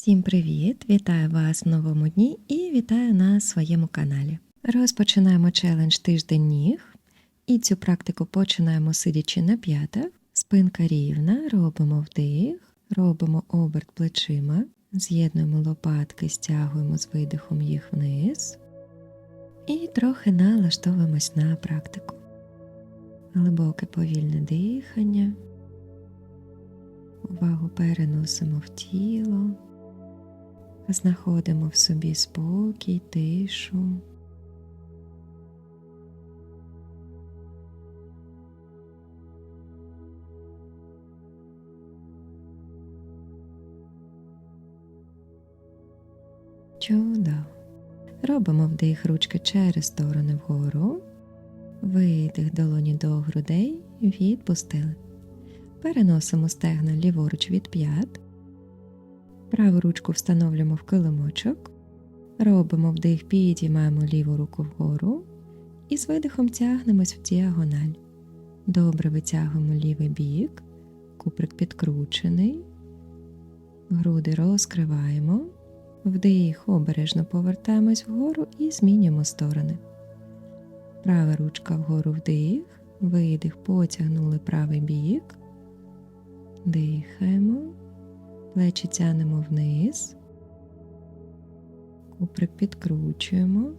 Всім привіт! Вітаю вас в новому дні і вітаю на своєму каналі. Розпочинаємо челендж тиждень ніг. І цю практику починаємо сидячи на п'ятах. Спинка рівна, робимо вдих, робимо оберт плечима, з'єднуємо лопатки, стягуємо з видихом їх вниз. І трохи налаштовуємось на практику. Глибоке повільне дихання. Увагу переносимо в тіло, знаходимо в собі спокій, тишу. Чудово. Робимо вдих ручки через сторони вгору, видих долоні до грудей, відпустили. Переносимо стегна ліворуч від п'ят, праву ручку встановлюємо в килимочок, робимо вдих, підіймаємо ліву руку вгору і з видихом тягнемось в діагональ. Добре витягуємо лівий бік, куприк підкручений, груди розкриваємо, вдих, обережно повертаємось вгору і змінюємо сторони. Права ручка вгору вдих, видих, потягнули правий бік. Дихаємо, плечі тянемо вниз, куприк підкручуємо.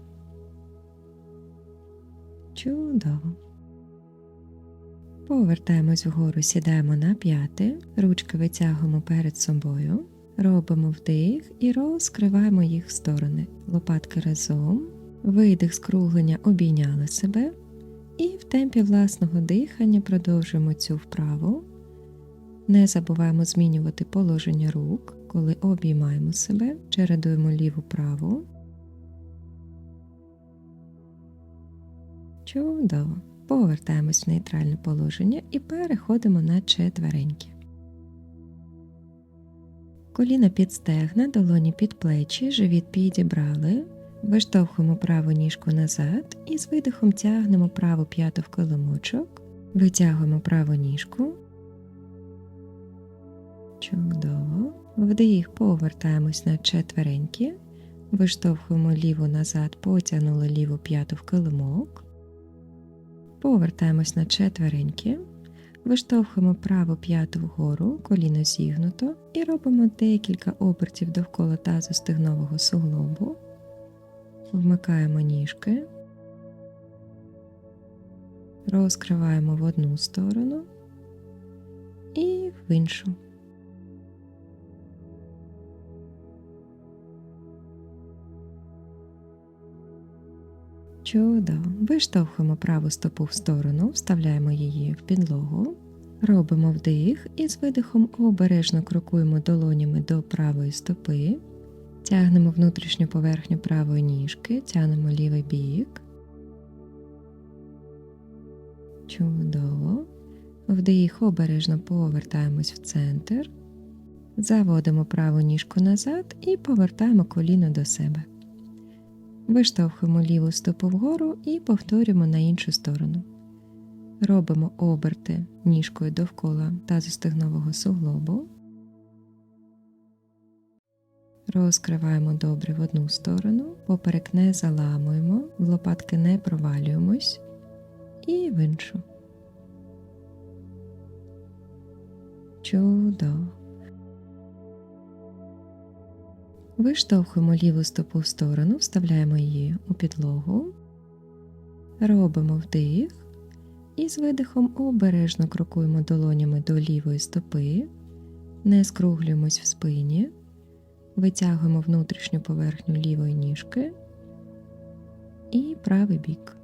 Чудово. Повертаємось вгору, сідаємо на п'яти, ручки витягуємо перед собою, робимо вдих і розкриваємо їх в сторони. Лопатки разом, видих скруглення обійняли себе, і в темпі власного дихання продовжуємо цю вправу. Не забуваємо змінювати положення рук, коли обіймаємо себе, чередуємо ліву праву. Чудово. Повертаємось в нейтральне положення і переходимо на четвереньки. Коліна під стегна, долоні під плечі, живіт підібрали. Виштовхуємо праву ніжку назад і з видихом тягнемо праву п'яту в килимочок, витягуємо праву ніжку. Чудово. Вдих, повертаємось на четвереньки, виштовхуємо ліву назад, потягнули ліву п'яту в килимок. Повертаємось на четвереньки, виштовхуємо праву п'яту вгору, коліно зігнуто і робимо декілька обертів довкола тазу стегнового суглобу. Вмикаємо ніжки, розкриваємо в одну сторону і в іншу. Чудово. Виштовхуємо праву стопу в сторону, вставляємо її в підлогу, робимо вдих і з видихом обережно крокуємо долонями до правої стопи, тягнемо внутрішню поверхню правої ніжки, тягнемо лівий бік. Чудово. Вдих обережно повертаємось в центр, заводимо праву ніжку назад і повертаємо коліно до себе. Виштовхуємо ліву стопу вгору і повторюємо на іншу сторону. Робимо оберти ніжкою довкола тазостегнового суглобу. Розкриваємо добре в одну сторону, поперек не заламуємо, в лопатки не провалюємось і в іншу. Чудово. Виштовхуємо ліву стопу в сторону, вставляємо її у підлогу, робимо вдих і з видихом обережно крокуємо долонями до лівої стопи, не скруглюємось в спині, витягуємо внутрішню поверхню лівої ніжки і правий бік.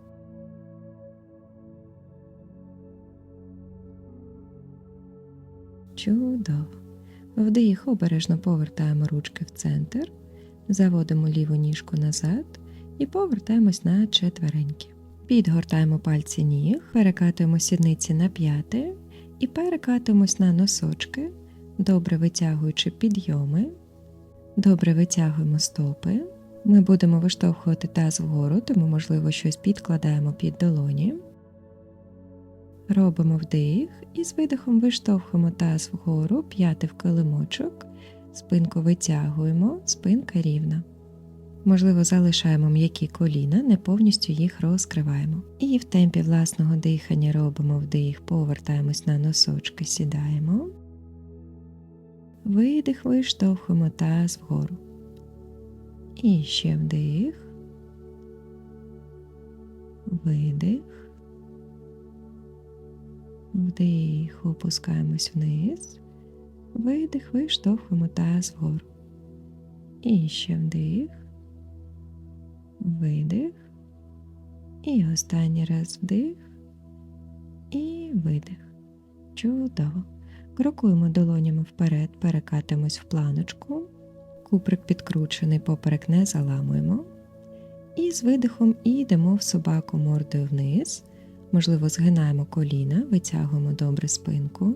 Чудово. Вдих, обережно повертаємо ручки в центр, заводимо ліву ніжку назад і повертаємось на четвереньки. Підгортаємо пальці ніг, перекатуємо сідниці на п'яти і перекатуємось на носочки, добре витягуючи підйоми, добре витягуємо стопи. Ми будемо виштовхувати таз вгору, тому, можливо, щось підкладаємо під долоні. Робимо вдих і з видихом виштовхуємо таз вгору, п'яти в килимочок, Спинку витягуємо, спинка рівна. Можливо, залишаємо м'які коліна, не повністю їх розкриваємо. І в темпі власного дихання робимо вдих, повертаємось на носочки, сідаємо. Видих, виштовхуємо таз вгору. І ще вдих. Видих. Вдих, опускаємось вниз. Видих, виштовхуємо таз вгору. І ще вдих. Видих. І останній раз вдих. І видих. Чудово. Крокуємо долонями вперед, перекатимось в планочку. Куприк підкручений, поперек не заламуємо. І з видихом йдемо в собаку мордою вниз. Можливо, згинаємо коліна, витягуємо добре спинку.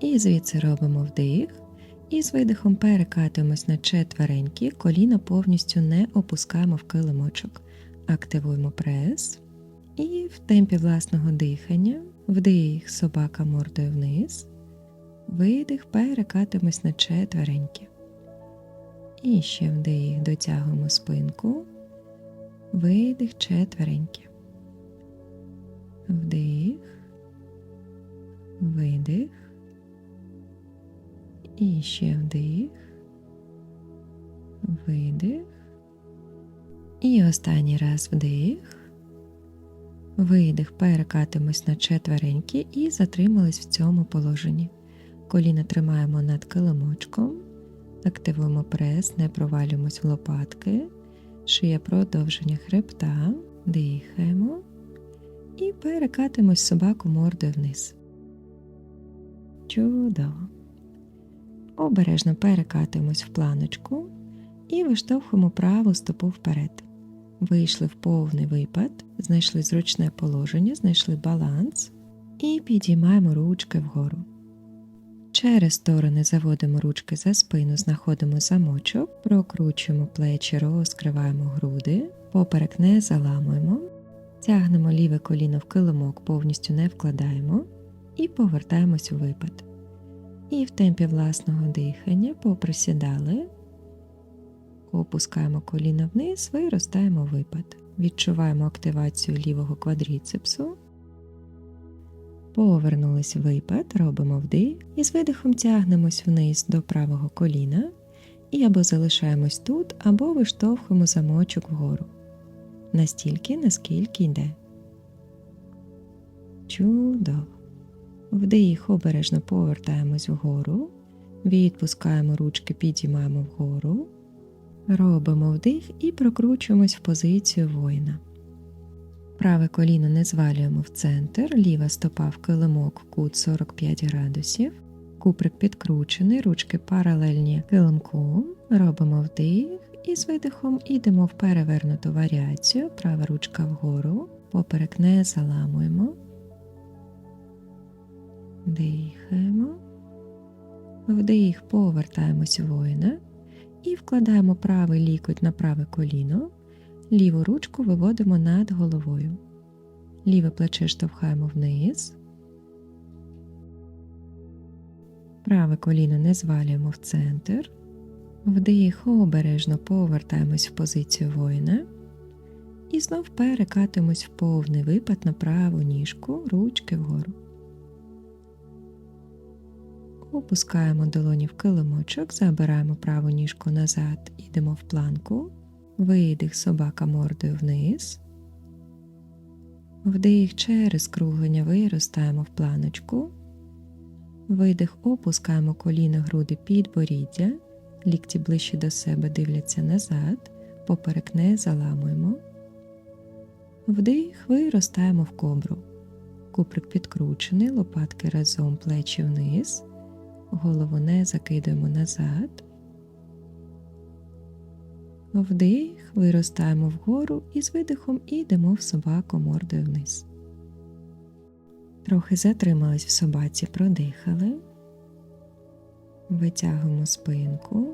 І звідси робимо вдих. І з видихом перекатуємось на четверенькі, коліна повністю не опускаємо в килимочок. Активуємо прес. І в темпі власного дихання вдих собака мордою вниз. Видих, перекатуємось на четверенькі. І ще вдих, дотягуємо спинку. Видих четверенькі. Вдих. Видих. І ще вдих. Видих. І останній раз вдих. Видих, перекатимось на четверенькі і затримались в цьому положенні. Коліна тримаємо над килимочком, активуємо прес, не провалюємось в лопатки, шия продовження хребта, дихаємо і перекатимось собаку мордою вниз. Чудово. Обережно перекатуємось в планочку і виштовхуємо праву стопу вперед. Вийшли в повний випад, знайшли зручне положення, знайшли баланс і підіймаємо ручки вгору. Через сторони заводимо ручки за спину, знаходимо замочок, прокручуємо плечі, розкриваємо груди, поперек не заламуємо, тягнемо ліве коліно в килимок, повністю не вкладаємо і повертаємось у випад. І в темпі власного дихання поприсідали, опускаємо коліна вниз, виростаємо випад. Відчуваємо активацію лівого квадріцепсу. Повернулись випад, робимо вдих і з видихом тягнемось вниз до правого коліна і або залишаємось тут, або виштовхуємо замочок вгору. Настільки, наскільки йде. Чудово. Вдих, обережно повертаємось вгору, відпускаємо ручки, підіймаємо вгору, робимо вдих і прокручуємось в позицію воїна. Праве коліно не звалюємо в центр, ліва стопа в килимок кут 45 градусів, куприк підкручений, ручки паралельні килимку, робимо вдих і з видихом йдемо в перевернуту варіацію, права ручка вгору, поперек не заламуємо. Дихаємо. Вдих, повертаємось воїна і вкладаємо правий лікоть на праве коліно, ліву ручку виводимо над головою. Ліве плече штовхаємо вниз. Праве коліно не звалюємо в центр. Вдих, обережно повертаємось в позицію воїна. І знов перекатуємось в повний випад на праву ніжку, ручки вгору. Опускаємо долоні в килимочок, забираємо праву ніжку назад, йдемо в планку, видих собака мордою вниз, вдих через круглення виростаємо в планочку, видих, опускаємо коліна груди під боріддя, лікті ближче до себе дивляться назад, поперек не заламуємо, вдих, виростаємо в кобру. Куприк підкручений, лопатки разом плечі вниз голову не закидуємо назад. Вдих, виростаємо вгору і з видихом йдемо в собаку мордою вниз. Трохи затримались в собаці, продихали, витягуємо спинку,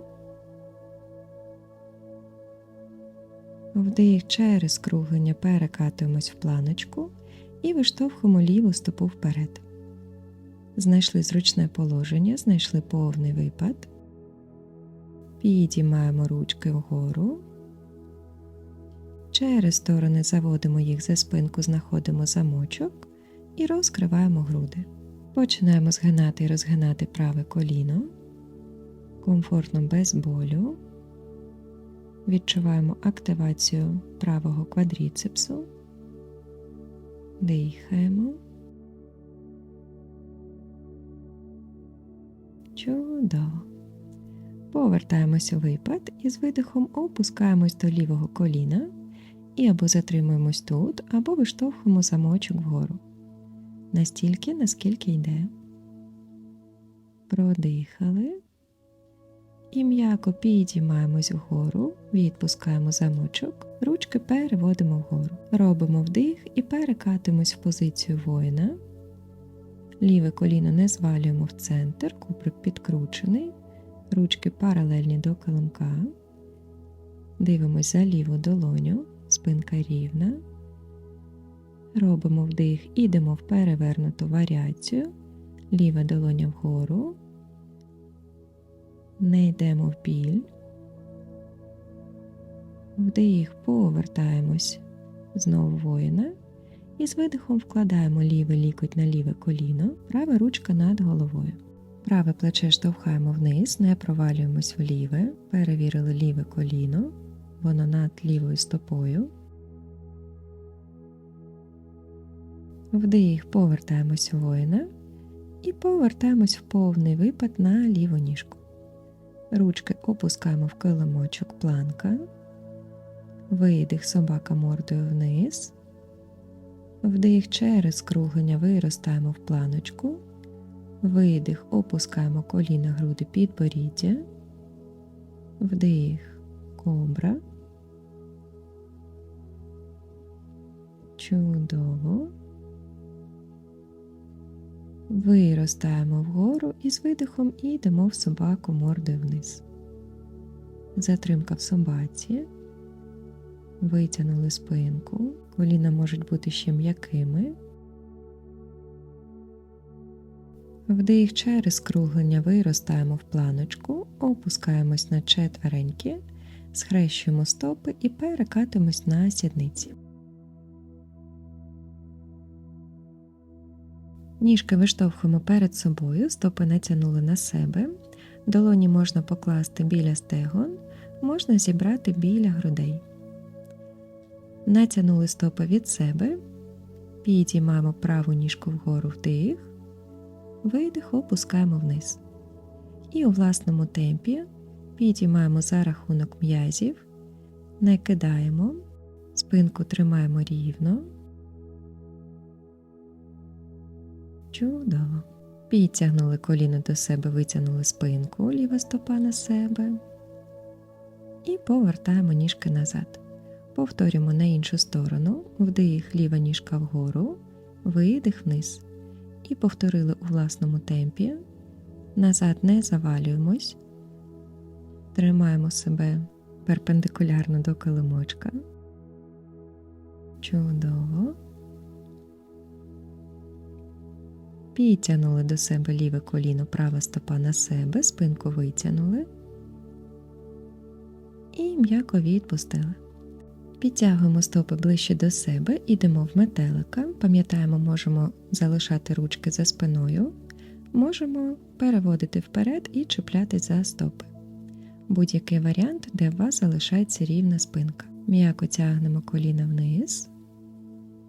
вдих через круглення перекатуємось в планочку і виштовхуємо ліву стопу вперед. Знайшли зручне положення, знайшли повний випад. Підіймаємо ручки вгору. Через сторони заводимо їх за спинку, знаходимо замочок і розкриваємо груди. Починаємо згинати і розгинати праве коліно. Комфортно без болю. Відчуваємо активацію правого квадріцепсу. Дихаємо. Чудово. Повертаємося у випад і з видихом опускаємось до лівого коліна і або затримуємось тут, або виштовхуємо замочок вгору. Настільки, наскільки йде. Продихали. І м'яко підіймаємось вгору, відпускаємо замочок, ручки переводимо вгору. Робимо вдих і перекатимось в позицію воїна. Ліве коліно не звалюємо в центр, куприк підкручений, ручки паралельні до килимка. Дивимось за ліву долоню, спинка рівна. Робимо вдих, ідемо в перевернуту варіацію, ліва долоня вгору. Не йдемо в біль. Вдих, повертаємось знову воїна. І з видихом вкладаємо лівий лікоть на ліве коліно, права ручка над головою. Праве плече штовхаємо вниз, не провалюємось в ліве, перевірили ліве коліно, воно над лівою стопою. Вдих, повертаємось воїна і повертаємось в повний випад на ліву ніжку. Ручки опускаємо в килимочок планка, видих собака мордою вниз. Вдих через скруглення виростаємо в планочку, видих, опускаємо коліна груди під боріддя, вдих, кобра. Чудово. Виростаємо вгору і з видихом йдемо в собаку мордою вниз. Затримка в собаці. Витягнули спинку. Коліна можуть бути ще м'якими. Вдих через круглення виростаємо в планочку, опускаємось на четвереньки, схрещуємо стопи і перекатимось на сідниці. Ніжки виштовхуємо перед собою, стопи натягнули на себе. Долоні можна покласти біля стегон, можна зібрати біля грудей. Натягнули стопи від себе, підіймаємо праву ніжку вгору вдих, видих, опускаємо вниз. І у власному темпі підіймаємо за рахунок м'язів, не кидаємо, спинку тримаємо рівно. Чудово. Підтягнули коліно до себе, витягнули спинку, ліва стопа на себе. І повертаємо ніжки назад. Повторюємо на іншу сторону, вдих, ліва ніжка вгору, видих вниз. І повторили у власному темпі. Назад не завалюємось, тримаємо себе перпендикулярно до килимочка. Чудово. Підтягнули до себе ліве коліно, права стопа на себе, спинку витягнули і м'яко відпустили. Підтягуємо стопи ближче до себе, ідемо в метелика. Пам'ятаємо, можемо залишати ручки за спиною, можемо переводити вперед і чіпляти за стопи. Будь-який варіант, де у вас залишається рівна спинка. М'яко тягнемо коліна вниз,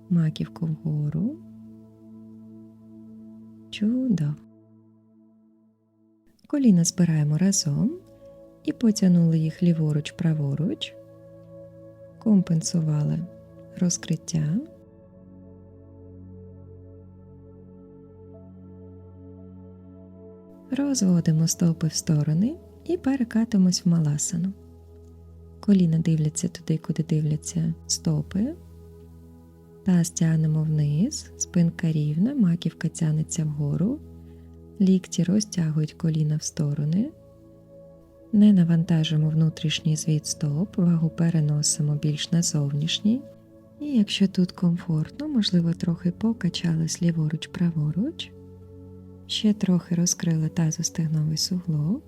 маківку вгору. Чудово. Коліна збираємо разом і потягнули їх ліворуч, праворуч, компенсували розкриття. Розводимо стопи в сторони і перекатимось в маласану. Коліна дивляться туди, куди дивляться стопи. Таз тягнемо вниз, спинка рівна, маківка тягнеться вгору, лікті розтягують коліна в сторони. Не навантажимо внутрішній звід стоп, вагу переносимо більш на зовнішній. І якщо тут комфортно, можливо, трохи покачались ліворуч, праворуч, ще трохи розкрили тазостегновий суглоб.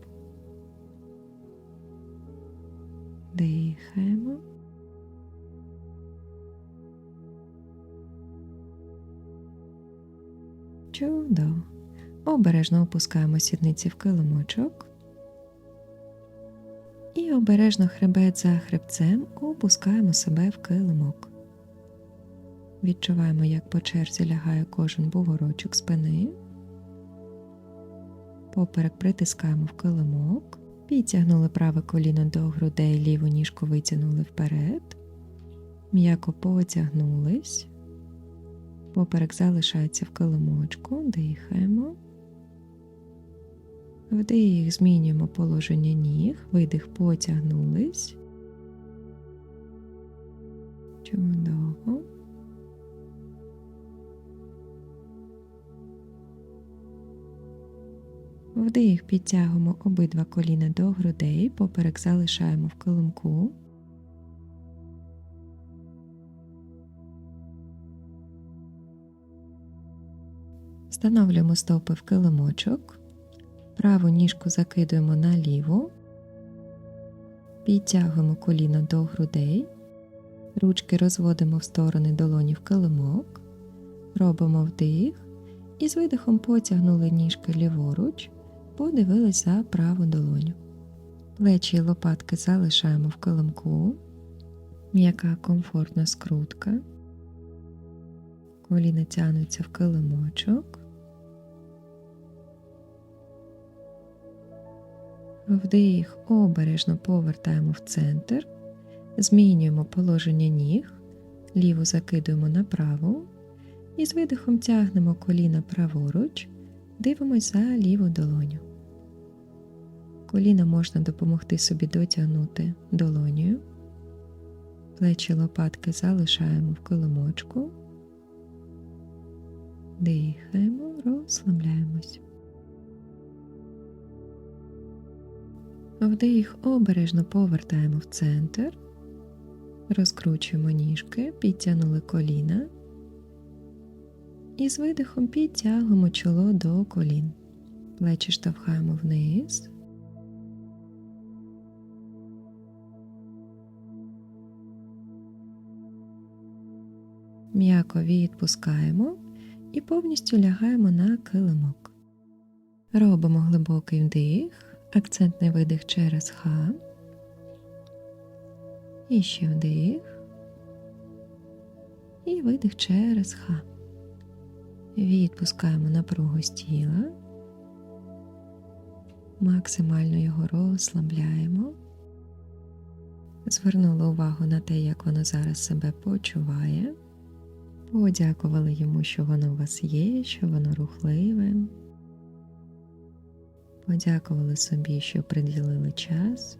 Дихаємо. Чудово. Обережно опускаємо сідниці в килимочок. І обережно хребет за хребцем опускаємо себе в килимок. Відчуваємо, як по черзі лягає кожен бугорочок спини. Поперек притискаємо в килимок. Підтягнули праве коліно до грудей, ліву ніжку витягнули вперед. М'яко потягнулись. Поперек залишається в килимочку, дихаємо. Вдих, змінюємо положення ніг, видих, потягнулись. Чудово. Вдих, підтягуємо обидва коліна до грудей, поперек залишаємо в килимку. Встановлюємо стопи в килимочок, праву ніжку закидуємо на ліву, підтягуємо коліно до грудей, ручки розводимо в сторони долоні в килимок, робимо вдих. І з видихом потягнули ніжки ліворуч, подивились за праву долоню. Плечі і лопатки залишаємо в килимку, м'яка комфортна скрутка, коліна тягнуться в килимочок. Вдих обережно повертаємо в центр, змінюємо положення ніг, ліву закидуємо на праву і з видихом тягнемо коліна праворуч, дивимось за ліву долоню. Коліна можна допомогти собі дотягнути долонею. Плечі лопатки залишаємо в килимочку. Дихаємо, розслабляємось. Вдих обережно повертаємо в центр, розкручуємо ніжки, підтягнули коліна і з видихом підтягуємо чоло до колін. Плечі штовхаємо вниз. М'яко відпускаємо і повністю лягаємо на килимок. Робимо глибокий вдих, акцентний видих через ха. І ще вдих. І видих через ха. Відпускаємо напругу з тіла. Максимально його розслабляємо. Звернули увагу на те, як воно зараз себе почуває. Подякували йому, що воно у вас є, що воно рухливе. Подякували собі, що приділили час.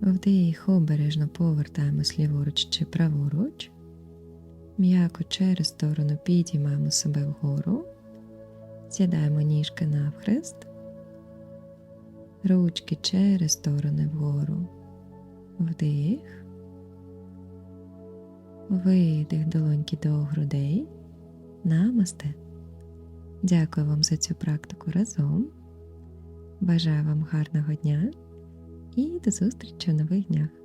Вдих обережно повертаємось ліворуч чи праворуч. М'яко через сторону підіймаємо себе вгору, сідаємо ніжки навхрест, ручки через сторони вгору, вдих, видих долоньки до грудей, намасте. Дякую вам за цю практику разом. Бажаю вам гарного дня і до зустрічі в нових днях.